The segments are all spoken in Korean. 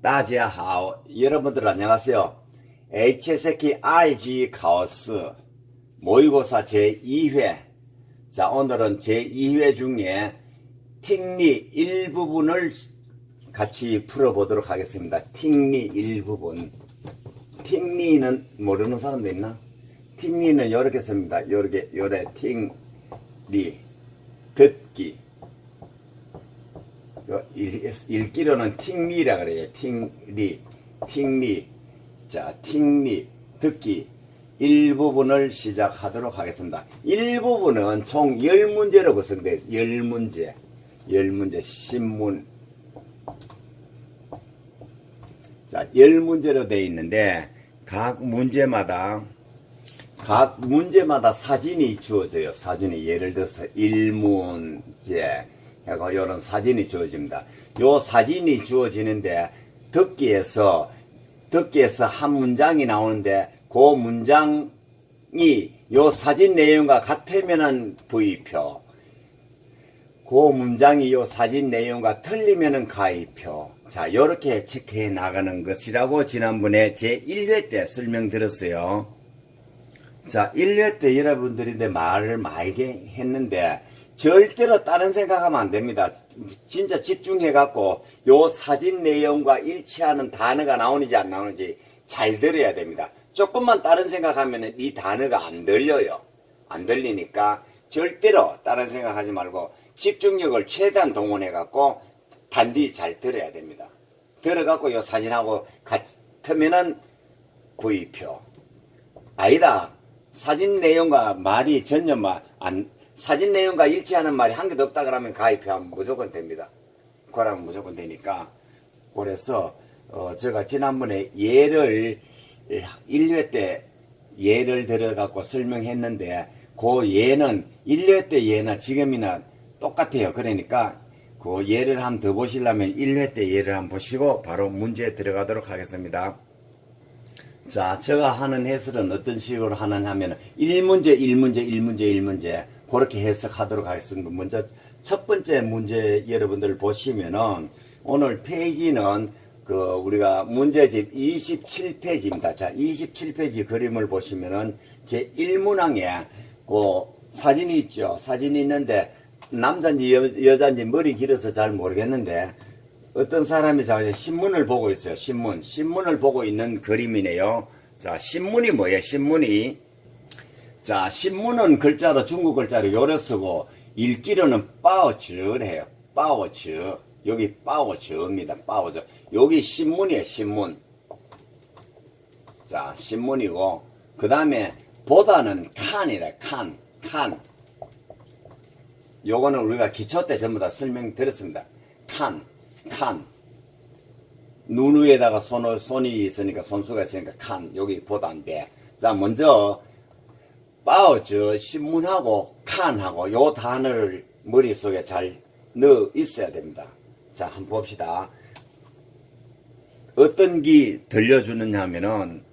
大家好 여러분들 안녕하세요 HSK RG 카오스 모의고사 제2회 자 오늘은 제2회 중에 팅리 일부분을 같이 풀어보도록 하겠습니다 팅리 일부분 팅리는 모르는 사람도 있나? 팅리는 이렇게 씁니다 요렇게 요래 팅리 듣기 그 읽- 읽기로는 팅리라 그래요. 팅리, 팅리. 자, 팅리, 듣기. 일부분을 시작하도록 하겠습니다. 일부분은 총 10문제로 구성되어 있어요. 10문제. 10문제. 신문. 자, 10문제로 되어 있는데, 각 문제마다, 각 문제마다 사진이 주어져요. 사진이. 예를 들어서 1문제. 하고 이런 사진이 주어집니다. 요 사진이 주어지는데, 듣기에서, 듣기에서 한 문장이 나오는데, 그 문장이 요 사진 내용과 같으면은 V표. 그 문장이 요 사진 내용과 틀리면은 가위표. 자, 요렇게 체크해 나가는 것이라고 지난번에 제 1회 때 설명드렸어요. 자, 1회 때 여러분들인데 말을 많이 했는데, 절대로 다른 생각하면 안 됩니다. 진짜 집중해갖고, 요 사진 내용과 일치하는 단어가 나오는지 안 나오는지 잘 들어야 됩니다. 조금만 다른 생각하면 이 단어가 안 들려요. 안 들리니까 절대로 다른 생각하지 말고 집중력을 최대한 동원해갖고 단디 잘 들어야 됩니다. 들어갖고 요 사진하고 같으면은 구입표. 아니다. 사진 내용과 말이 전혀 마, 안, 사진 내용과 일치하는 말이 한 개도 없다 그러면 가입하면 무조건 됩니다. 그러면 무조건 되니까. 그래서, 어, 제가 지난번에 예를, 1회 때 예를 들어갖고 설명했는데, 그 예는, 1회 때 예나 지금이나 똑같아요. 그러니까, 그 예를 한번 더 보시려면 1회 때 예를 한번 보시고 바로 문제에 들어가도록 하겠습니다. 자, 제가 하는 해설은 어떤 식으로 하느냐 하면 1문제, 1문제, 1문제, 1문제 그렇게 해석하도록 하겠습니다. 먼저 첫 번째 문제 여러분들 보시면은 오늘 페이지는 그 우리가 문제집 27페이지입니다. 자, 27페이지 그림을 보시면은 제 1문항에 그 사진이 있죠. 사진이 있는데 남자인지 여, 여자인지 머리 길어서 잘 모르겠는데 어떤 사람이 자 신문을 보고 있어요. 신문. 신문을 보고 있는 그림이네요. 자, 신문이 뭐예요? 신문이 자, 신문은 글자로 중국 글자로 요래 쓰고 읽기로는 빠오츠를 해요. 빠오츠. 여기 빠오츠입니다. 빠오츠. 여기 신문이에요. 신문. 자, 신문이고 그 다음에 보다는 칸이래. 칸. 칸. 요거는 우리가 기초 때 전부 다 설명드렸습니다. 칸. 칸. 눈 위에다가 손을, 손이 있으니까 손수가 있으니까 칸. 여기 보다인데. 자, 먼저 빠오 저 신문하고 칸하고 요 단어를 머릿속에 잘 넣어 있어야 됩니다. 자, 한번 봅시다. 어떤 기 들려주느냐 하면은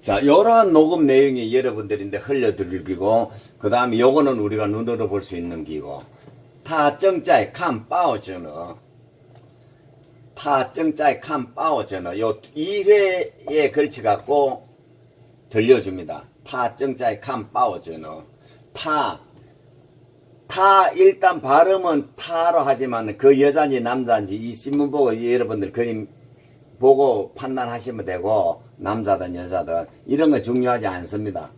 자, 이러한 녹음 내용이 여러분들인데 흘려들기고 그 다음에 요거는 우리가 눈으로 볼 수 있는 기고 타정자의 칸 빠오저는 타정자의 칸 빠오저는 요 2회에 걸쳐 갖고 들려줍니다. 타 정자의 칸 빠오저는 타, 타 일단 발음은 타로 하지만 그 여자인지 남자인지 이 신문 보고 여러분들 그림 보고 판단하시면 되고 남자든 여자든 이런 거 중요하지 않습니다.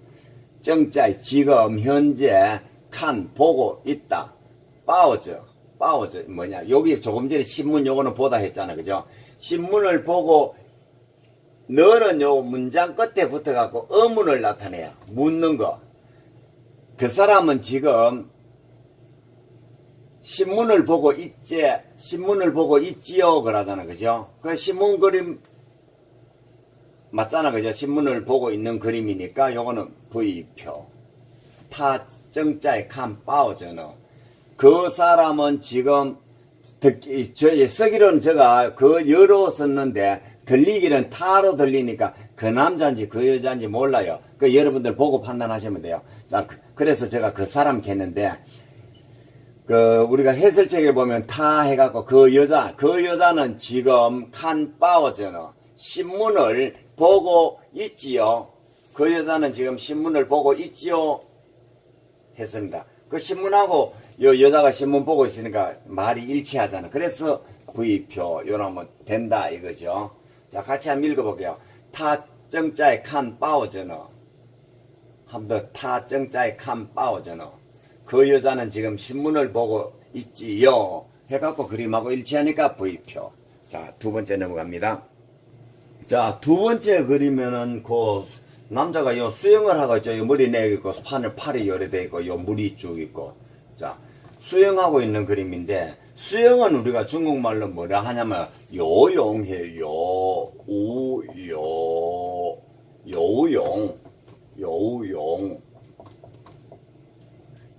정자 지금 현재 칸 보고 있다. 빠오저 빠오저 뭐냐 여기 조금 전에 신문 요거는 보다 했잖아 그죠? 신문을 보고 너는 요 문장 끝에 붙어갖고 의문을 나타내요. 묻는 거. 그 사람은 지금 신문을 보고 있지, 신문을 보고 있지요, 그러잖아, 그죠? 그 신문 그림, 맞잖아, 그죠? 신문을 보고 있는 그림이니까 요거는 V표. 타 정자의 칸 빠오저는. 그 사람은 지금, 듣기, 저, 쓰기로는 제가 그 여로 썼는데, 들리기는 타로 들리니까 그 남자인지 그 여자인지 몰라요. 그 여러분들 보고 판단하시면 돼요. 자, 그- 그래서 제가 그 사람 겠는데, 그 우리가 해설책에 보면 타 해갖고 그 여자 그 여자는 지금 칸 빠워저너 신문을 보고 있지요. 그 여자는 지금 신문을 보고 있지요. 했습니다. 그 신문하고 요 여자가 신문 보고 있으니까 말이 일치하잖아. 그래서 V표 요러면 된다 이거죠. 자 같이 한번 읽어볼게요. 타정자의 칸 빠워저너 한번 타정자의 칸 빠워저너 그 여자는 지금 신문을 보고 있지요. 해갖고 그림하고 일치하니까 V표. 자, 두 번째 넘어갑니다. 자, 두 번째 그리면은 그 남자가 요 수영을 하고 있죠. 요 머리 내고 있고 판을 팔이 요래돼 있고 요 물이 쭉 있고. 자, 수영하고 있는 그림인데 수영은 우리가 중국말로 뭐라 하냐면 요용해요. 우요. 요용. 요용.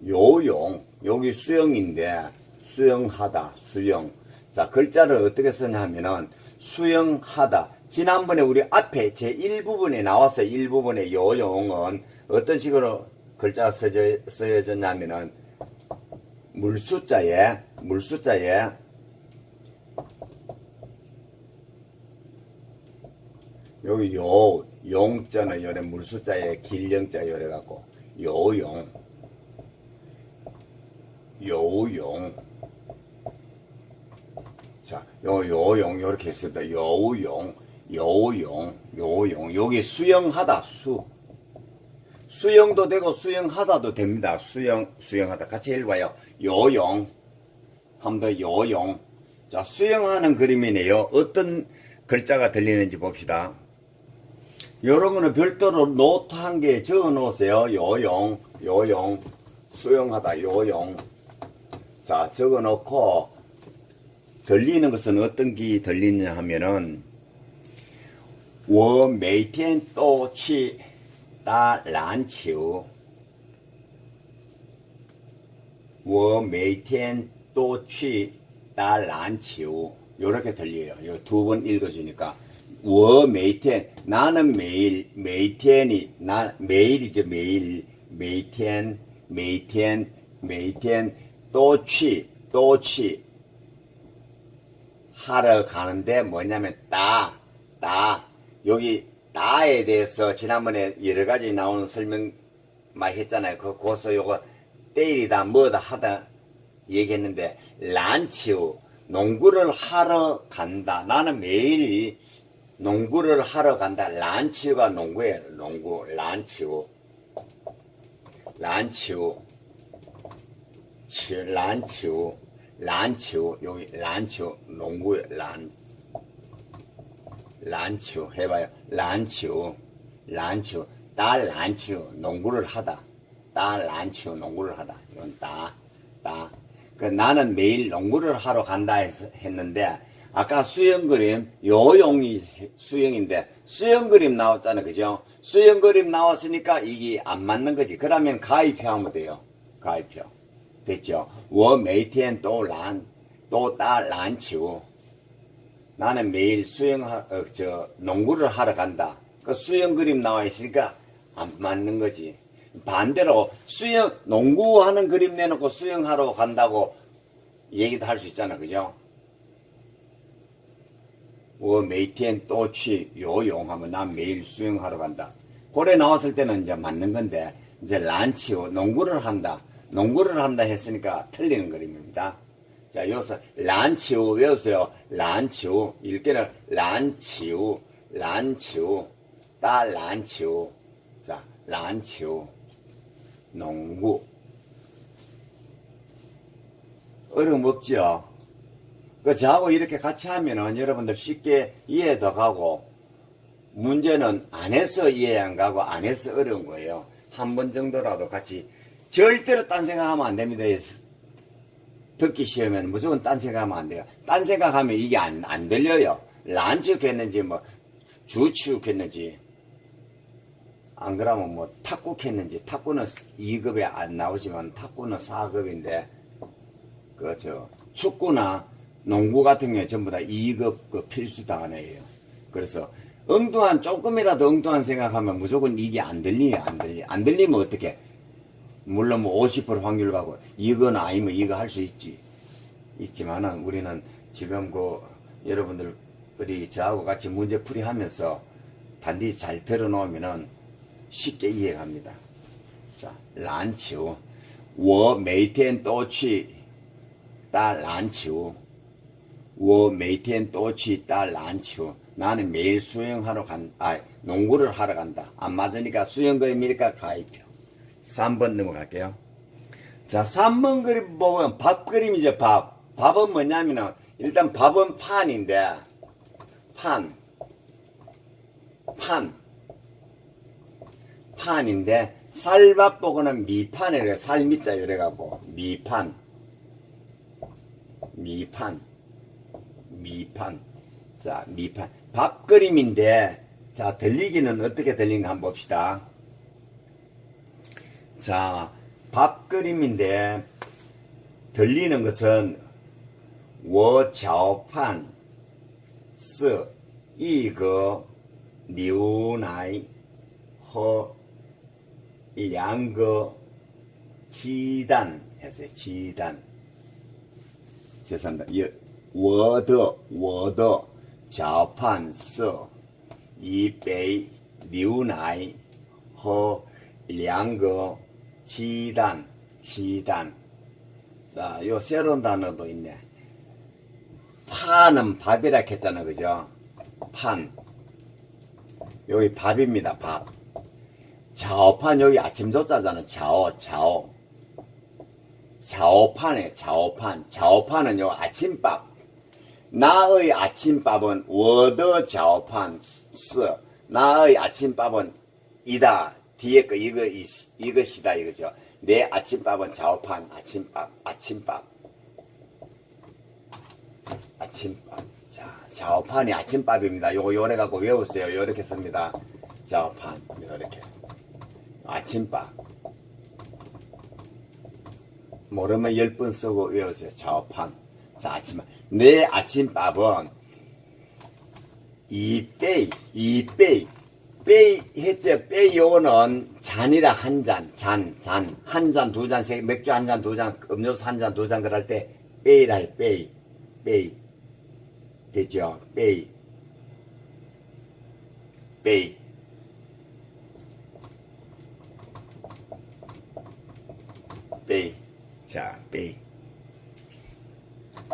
요용. 여기 수영인데 수영하다 수영. 자 글자를 어떻게 쓰냐 하면은 수영하다. 지난번에 우리 앞에 제 1부분에 나왔어요. 1부분에 요용은 어떤 식으로 글자가 쓰여졌냐면은 물 숫자에 물 숫자에 여기 요 용자는 요래 물 숫자에 길령자 요래 갖고 요용 요용. 자, 요, 요용, 요렇게 했습니다. 요용, 요용, 요용. 여기 수영하다, 수. 수영도 되고 수영하다도 됩니다. 수영, 수영하다. 같이 읽어요. 요용. 한 번 더 요용. 자, 수영하는 그림이네요. 어떤 글자가 들리는지 봅시다. 여러분은 별도로 노트 한 개 적어 놓으세요. 요용, 요용, 수영하다, 요용. 자, 적어 놓고, 들리는 것은 어떤 기 들리냐 하면은, 워 메이텐 또치 打篮球。我每天都去打篮球. 요렇게 들려요. 요 두 번 읽어주니까. 我每天, 나는 매일, 每天이, 나, 매일이죠, 매일. 每天,每天,每天,또 취, 또 취. 하러 가는데 뭐냐면 따, 따. 여기 따에 대해서 지난번에 여러 가지 나오는 설명 많이 했잖아요. 그 고서 요거 때리다 뭐다 하다 얘기했는데 란치우 농구를 하러 간다. 나는 매일 농구를 하러 간다. 란치우가 농구예요. 농구 란치우 란치우 치, 란치우 란치우 여기 란치우 농구 란 란치오 해봐요. 란치오, 란치오, 딸 란치오 농구를 하다. 딸 란치오 농구를 하다. 이건 따, 따. 그 나는 매일 농구를 하러 간다 했는데 아까 수영 그림 요용이 수영인데 수영 그림 나왔잖아 그죠? 수영 그림 나왔으니까 이게 안 맞는 거지. 그러면 가입표 하면 돼요. 가입표 됐죠? 워 메이티엔 또란또딸 란치오 나는 매일 수영 어, 저 농구를 하러 간다. 그 수영 그림 나와 있으니까 안 맞는 거지. 반대로 수영 농구하는 그림 내놓고 수영하러 간다고 얘기도 할 수 있잖아, 그죠? 어, 메이티엔 또치 요용 하면 난 매일 수영하러 간다. 고래 나왔을 때는 이제 맞는 건데 이제 란치오 농구를 한다. 농구를 한다 했으니까 틀리는 그림입니다. 자, 여기서 란치우 외우세요. 란치우. 읽기는 란치우, 란치우, 따 란치우. 자, 란치우. 농구. 어려움 없죠? 그 저하고 이렇게 같이 하면은 여러분들 쉽게 이해도 가고 문제는 안 해서 이해 안 가고 안 해서 어려운 거예요. 한 번 정도라도 같이 절대로 딴 생각하면 안 됩니다. 듣기 시험에는 무조건 딴 생각하면 안 돼요. 딴 생각하면 이게 안, 안 들려요. 란치했는지 뭐 주치했는지 안 그러면 뭐 탁구했는지 탁구는 2급에 안 나오지만 탁구는 4급인데 그렇죠. 축구나 농구 같은 경우에 전부 다 2급 그 필수 단어예요. 그래서 엉뚱한 조금이라도 엉뚱한 생각하면 무조건 이게 안 들리요, 안 들리. 안 들리면 어떻게? 물론 뭐 50% 확률 가고 이건 아니면 이거 할 수 있지 있지만은 우리는 지금 그 여러분들 우리 저하고 같이 문제풀이 하면서 단디 잘 들어놓으면은 쉽게 이해합니다. 자, 란치우. 我每天都去打篮球.我每天都去打篮球. 나는 매일 수영하러 간, 아, 농구를 하러 간다. 안 맞으니까 수영 거리니까 가입혀. 3번 넘어갈게요. 자, 3번 그림 보면 밥 그림이죠, 밥. 밥은 뭐냐면은, 일단 밥은 판인데, 판. 판. 판인데, 쌀밥 보고는 미판이래요. 쌀 밑자 이래갖고, 미판. 미판. 미판. 자, 미판. 밥 그림인데, 자, 들리기는 어떻게 들리는가 한번 봅시다. 자, 밥그림인데 들리는 것은 워자판 스 이거 뉴나이 허 양거 지단 해서 지단 죄송합니다. 예, 워더 워더 자판 스 이베이 뉴나이 허 양거 지단, 지단. 자, 요 새로운 단어도 있네. 파는 밥이라 했잖아, 그죠? 판. 여기 밥입니다, 밥. 좌우판, 여기 아침 조자잖아, 좌우, 좌우. 좌우판에, 좌우판. 좌우판은 요 아침밥. 나의 아침밥은 워더 좌우판, 스. 나의 아침밥은 이다, 뒤에 거 이거 이것이다 이거죠. 내 아침밥은 좌우판 아침밥 아침밥 아침밥 자 좌우판이 아침밥입니다. 요거 요래 갖고 외우세요. 요렇게 씁니다. 좌우판 요렇게 아침밥 모르면 열 번 쓰고 외우세요. 좌우판 자 아침밥 내 아침밥은 이빼이 이빼이 빼, 했제, 빼 요거는 잔이라 한 잔, 잔, 잔. 한 잔, 두 잔, 세, 맥주 한 잔, 두 잔, 음료수 한 잔, 두 잔, 그럴 때, 빼이라 해, 빼이. 빼이. 되죠? 빼이. 빼이. 빼이. 자, 빼이.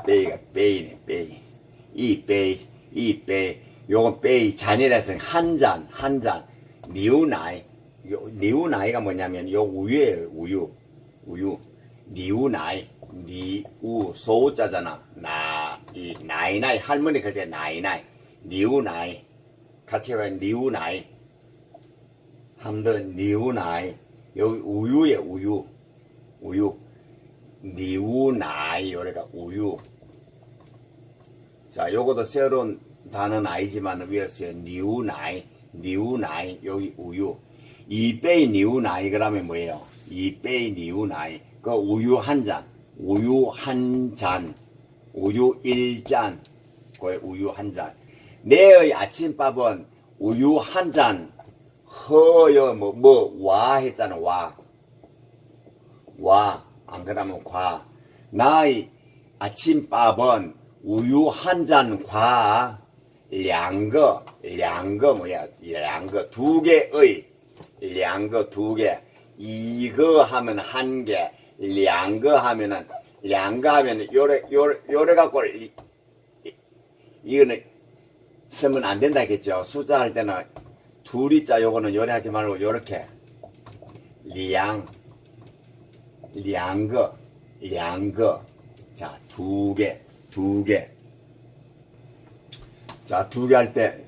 빼이가 빼이네, 빼이. 이 빼이, 이 빼이. 요건 빼이 잔이라서 한 잔, 한 잔. 니우나이. 요, 니우나이가 뭐냐면 요 우유예요, 우유. 우유. 니우나이. 니우. 소자잖아 나, 이, 나이나이. 할머니 그때 나이나이. 니우나이. 같이 해봐 니우나이. 함든 니우나이. 여기 우유예, 우유. 우유. 니우나이. 요래가 우유. 자, 요것도 새로운 나는 아이지만 위에서 니우 나이 니우 나이 여기 우유. 이빼이 니우 나이 그러면 뭐예요? 이빼이 니우 나이. 그 우유 한 잔 우유 한 잔 우유 일잔. 그 우유 한 잔. 내의 아침밥은 우유 한 잔 허여 뭐 뭐 와 했잖아 와 와 안 그러면 과. 나의 아침밥은 우유 한 잔 과. 량거, 량거 뭐야? 량거 두 개의 량거 두 개. 이거 하면 한 개, 량거 하면은 량거 하면은 요래 요래 요래 갖고 이, 이거는 쓰면 안 된다겠죠. 숫자 할 때는 둘이자 요거는 요래 하지 말고 요렇게 량 량거 량거 자 두 개 두 개. 자, 두 개 할 때,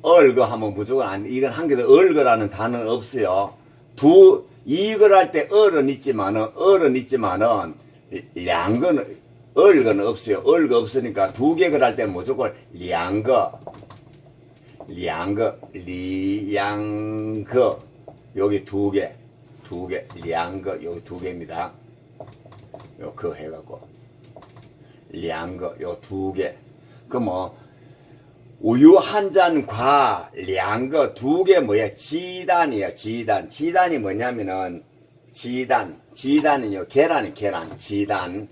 얼거 하면 무조건 안, 이건 한 개도 얼거라는 단어는 없어요. 두, 이걸 할 때 얼은 있지만은, 얼은 있지만은, 양거는, 얼거는 없어요. 얼거 없으니까 두 개걸 할 때 무조건 양거, 양거, 리양거. 여기 두 개, 두 개, 양거, 여기 두 개입니다. 요거 해갖고. 량거 요 두 개. 그 뭐 우유 한 잔 과 량거 두 개 뭐야? 지단이에요. 지단. 지단이 뭐냐면은 지단. 지단은요. 계란이 계란. 지단.